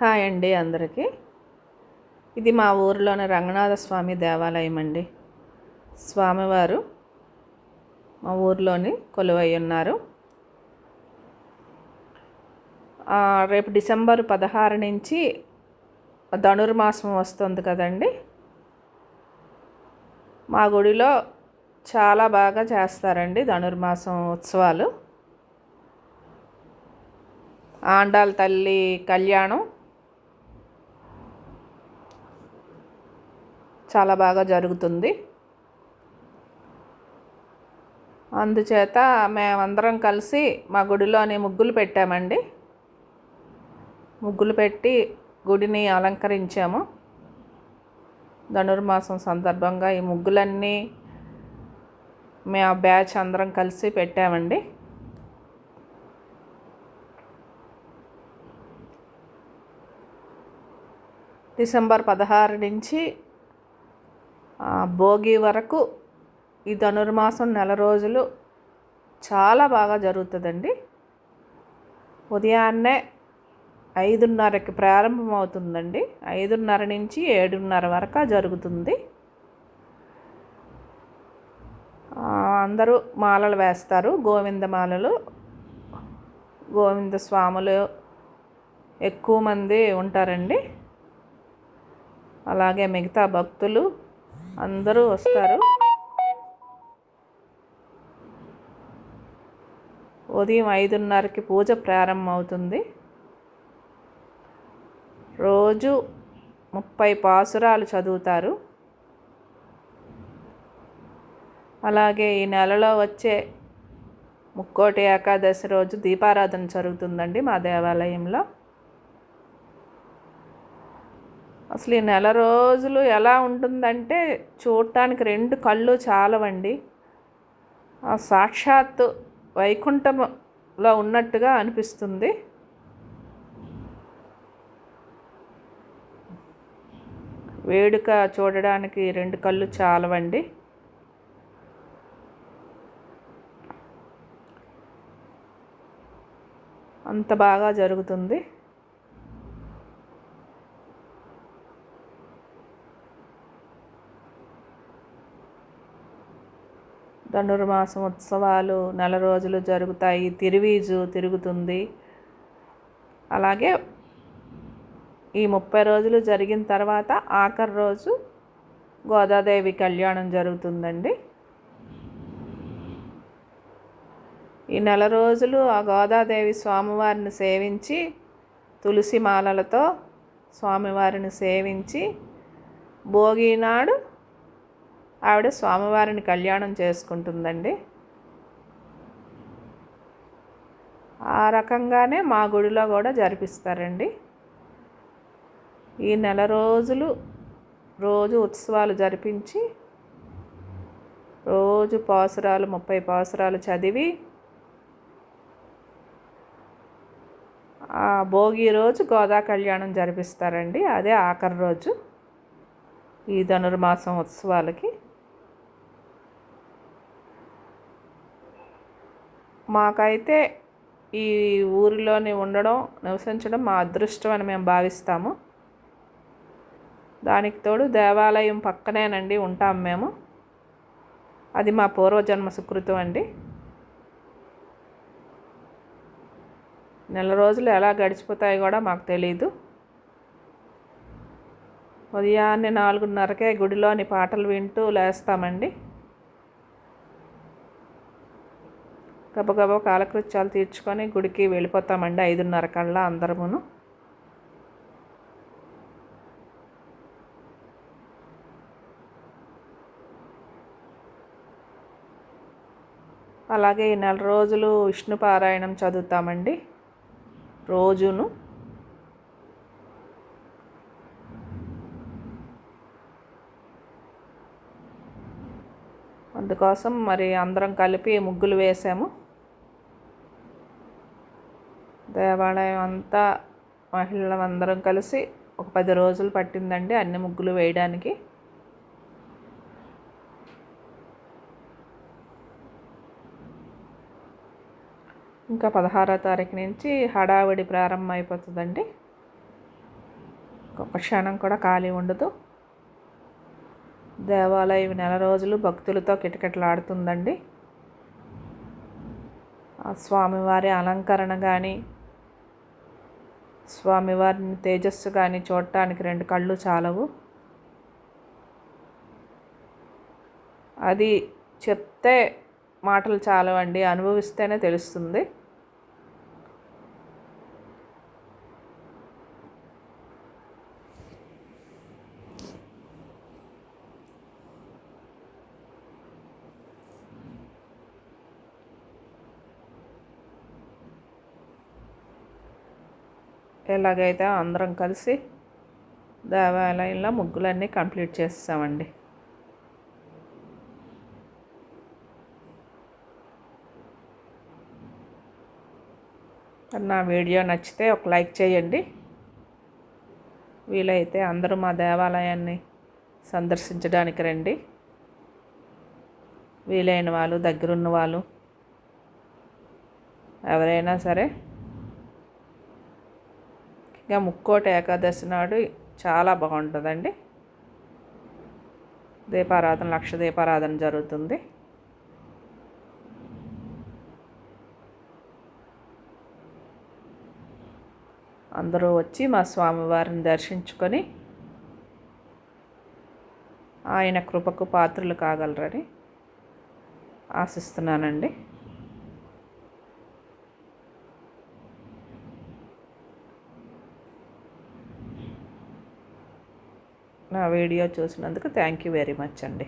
Hi అండి అందరికీ. ఇది మా ఊరిలోని రంగనాథ స్వామి దేవాలయం అండి. స్వామివారు మా ఊరిలోని కొలువై ఉన్నారు. రేపు డిసెంబర్ పదహారు నుంచి ధనుర్మాసం వస్తుంది కదండి. మా గుడిలో చాలా బాగా చేస్తారండి ధనుర్మాసం ఉత్సవాలు. ఆండాల తల్లి కళ్యాణం చాలా బాగా జరుగుతుంది. అందుచేత మేమందరం కలిసి మా గుడిలోని ముగ్గులు పెట్టామండి. ముగ్గులు పెట్టి గుడిని అలంకరించాము. ధనుర్మాసం సందర్భంగా ఈ ముగ్గులన్నీ మేము ఆ బ్యాచ్ అందరం కలిసి పెట్టామండి. డిసెంబర్ పదహారు నుంచి భోగి వరకు ఈ ధనుర్మాసం నెల రోజులు చాలా బాగా జరుగుతుందండి. ఉదయాన్నే ఐదున్నరకి ప్రారంభమవుతుందండి. ఐదున్నర నుంచి ఏడున్నర వరకు జరుగుతుంది. అందరూ మాలలు వేస్తారు గోవింద మాలలు. గోవింద స్వాములు ఎక్కువ మంది ఉంటారండి. అలాగే మిగతా భక్తులు అందరూ వస్తారు. ఉదయం ఐదున్నరకి పూజ ప్రారంభమవుతుంది. రోజు ముప్పై పాసురాలు చదువుతారు. అలాగే ఈ నెలలో వచ్చే ముక్కోటి ఏకాదశి రోజు దీపారాధన జరుగుతుందండి మా దేవాలయంలో. అసలు ఈ నెల రోజులు ఎలా ఉంటుందంటే చూడటానికి రెండు కళ్ళు చాలవండి. ఆ సాక్షాత్ వైకుంఠంలో ఉన్నట్టుగా అనిపిస్తుంది. వేడుక చూడడానికి రెండు కళ్ళు చాలవండి. అంత బాగా జరుగుతుంది. ధనుర్మాసం ఉత్సవాలు నెల రోజులు జరుగుతాయి తిరువీజు తిరుగుతుంది. అలాగే ఈ ముప్పై రోజులు జరిగిన తర్వాత ఆఖరి రోజు గోదాదేవి కళ్యాణం జరుగుతుందండి. ఈ నెల రోజులు ఆ గోదాదేవి స్వామివారిని సేవించి తులసి మాలలతో స్వామివారిని సేవించి భోగి నాడు ఆవిడ స్వామివారిని కళ్యాణం చేసుకుంటుందండి. ఆ రకంగానే మా గుడిలో కూడా జరిపిస్తారండి. ఈ నెల రోజులు రోజు ఉత్సవాలు జరిపించి రోజు పాసురాలు ముప్పై పాసురాలు చదివి ఆ భోగి రోజు గోదా కళ్యాణం జరిపిస్తారండి. అదే ఆఖరి రోజు ఈ ధనుర్మాసం ఉత్సవాలకి. మాకైతే ఈ ఊరిలోనే ఉండడం నివసించడం మా అదృష్టం అని మేము భావిస్తాము. దానికి తోడు దేవాలయం పక్కనేనండి ఉంటాం మేము. అది మా పూర్వజన్మ సుకృతం అండి. నెల రోజులు ఎలా గడిచిపోతాయో కూడా మాకు తెలియదు ఉదయాన్నే నాలుగున్నరకే గుడిలోని పాటలు వింటూ లేస్తామండి. గబగబా కాలకృత్యాలు తీర్చుకొని గుడికి వెళ్ళిపోతామండి ఐదున్నర కల్లా అందరమును. అలాగే ఈ నెల రోజులు విష్ణు పారాయణం చదువుతామండి. రోజును. అందుకోసం మరి అందరం కలిపి ముగ్గులు వేసాము. దేవాలయం అంతా మహిళలందరం కలిసి ఒక పది రోజులు పట్టిందండి అన్ని ముగ్గులు వేయడానికి. ఇంకా పదహారో తారీఖు నుంచి హడావిడి ప్రారంభం అయిపోతుందండి ఒక క్షణం కూడా ఖాళీ ఉండదు. దేవాలయం నెల రోజులు భక్తులతో కిటకిటలాడుతుందండి. ఆ స్వామివారి అలంకరణ కానీ స్వామివారిని తేజస్సు కానీ చూడటానికి రెండు కళ్ళు చాలవు. అది చెప్తే మాటలు చాలవండి అనుభవిస్తేనే తెలుస్తుంది. ఎలాగైతే అందరం కలిసి దేవాలయంలో ముగ్గులన్నీ కంప్లీట్ చేస్తామండి. నా వీడియో నచ్చితే ఒక లైక్ చేయండి. వీలైతే అందరూ మా దేవాలయాన్ని సందర్శించడానికి రండి. వీలైన వాళ్ళు దగ్గరున్న వాళ్ళు ఎవరైనా సరే ఇంకా ముక్కోటి ఏకాదశి నాడు చాలా బాగుంటుందండి. దీపారాధన లక్ష దీపారాధన జరుగుతుంది. అందరూ వచ్చి మా స్వామివారిని దర్శించుకొని ఆయన కృపకు పాత్రలు కాగలరని ఆశిస్తున్నానండి. నా వీడియో చూసినందుకు థ్యాంక్ యూ వెరీ మచ్ అండి.